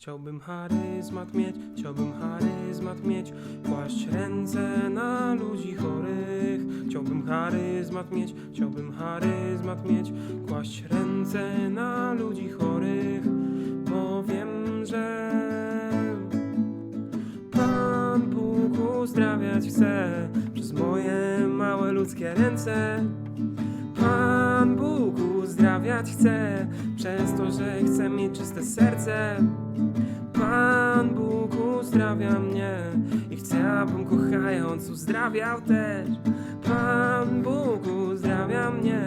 Chciałbym charyzmat mieć, chciałbym charyzmat mieć, kłaść ręce na ludzi chorych. Chciałbym charyzmat mieć, chciałbym charyzmat mieć, kłaść ręce na ludzi chorych, bo wiem, że Pan Bóg uzdrawiać chce przez moje małe ludzkie ręce. Pan Bóg uzdrawiać chce przez to, że chce mieć czyste serce. Uzdrawia mnie i chce, abym kochając uzdrawiał też. Pan Bóg uzdrawia mnie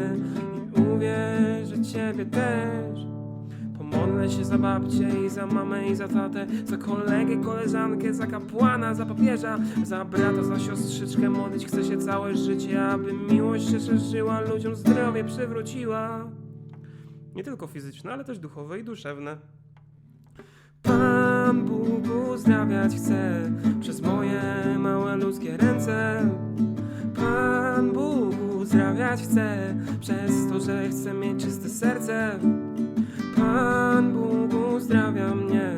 i uwierzę Ciebie też. Pomodlę się za babcię i za mamę i za tatę, za kolegę, koleżankę, za kapłana, za papieża, za brata, za siostrzyczkę. Modlić chcę się całe życie, aby miłość się szerzyła, ludziom zdrowie przywróciła. Nie tylko fizyczne, ale też duchowe i duszewne. Pan Bóg ludzkie ręce. Pan Bóg uzdrawiać chce przez to, że chce mieć czyste serce. Pan Bóg uzdrawia mnie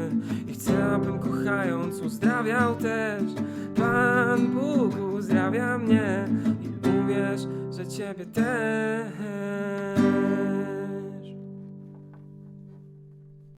i chce, abym kochając uzdrawiał też. Pan Bóg uzdrawia mnie i uwierz, że Ciebie też.